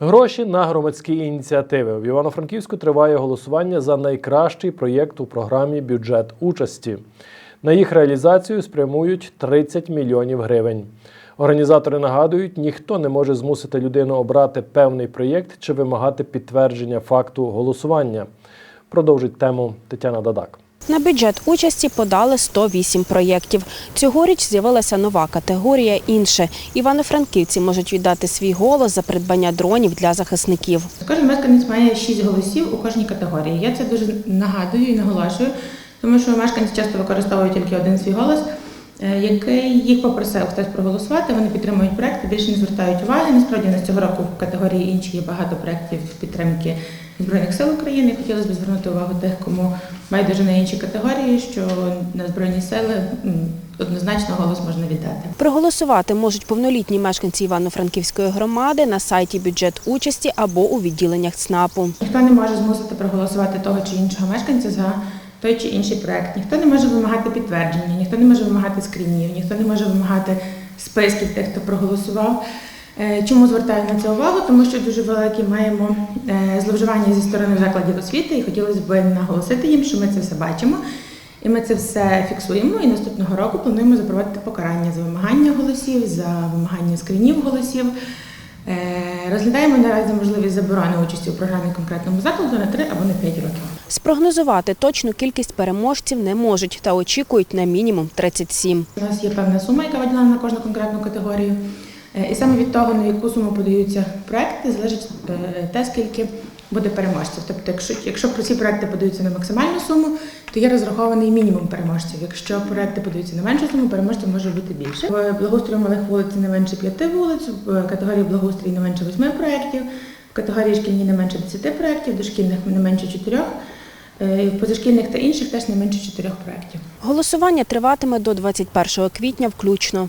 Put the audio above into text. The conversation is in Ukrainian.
Гроші на громадські ініціативи. В Івано-Франківську триває голосування за найкращий проєкт у програмі Бюджет участі. На їх реалізацію спрямують 30 мільйонів гривень. Організатори нагадують, ніхто не може змусити людину обрати певний проєкт чи вимагати підтвердження факту голосування. Продовжить тему Тетяна Дадак. На бюджет участі подали 108 проєктів. Цьогоріч з'явилася нова категорія інше. Івано-франківці можуть віддати свій голос за придбання дронів для захисників. Кожен мешканець має 6 голосів у кожній категорії. Я це дуже нагадую і наголошую, тому що мешканці часто використовують тільки один свій голос, е, який їх попросив хтось проголосувати. Вони підтримують проекти, більше не звертають уваги. Насправді на цього року в категорії інші є багато проєктів підтримки Збройних сил України. Хотілося б звернути увагу тих, кому байдуже на інші категорії, що на Збройні сили однозначно голос можна віддати. Проголосувати можуть повнолітні мешканці Івано-Франківської громади на сайті бюджет участі або у відділеннях ЦНАПу. Ніхто не може змусити проголосувати того чи іншого мешканця за той чи інший проект. Ніхто не може вимагати підтвердження, ніхто не може вимагати скрінів, ніхто не може вимагати списків тих, хто проголосував. Е, Чому звертаю на це увагу? Тому що дуже великі маємо е, зловживання зі сторони закладів освіти, і хотілося б наголосити їм, що ми це все бачимо. І ми це все фіксуємо. І наступного року плануємо запровадити покарання за вимагання голосів, за вимагання скрінів голосів. Е, Розглядаємо наразі можливість заборони участі у програмі конкретному закладу на 3 або на 5 років. Спрогнозувати точну кількість переможців не можуть та очікують на мінімум 37. У нас є певна сума, яка виділена на кожну конкретну категорію. Е, І саме від того, на яку суму подаються проекти, залежить е, те, скільки буде переможців. Тобто, якщо, якщо ці проекти подаються на максимальну суму, то є розрахований мінімум переможців. Якщо проекти подаються на меншу суму, переможців може бути більше. В благоустрою малих вулиць не менше п'яти вулиць, в категорії благоустрій не менше восьми проєктів, в категорії шкільні не менше 10 проєктів, дошкільних не менше чотирьох, е, позашкільних та інших теж не менше чотирьох проєктів. Голосування триватиме до 21 квітня включно.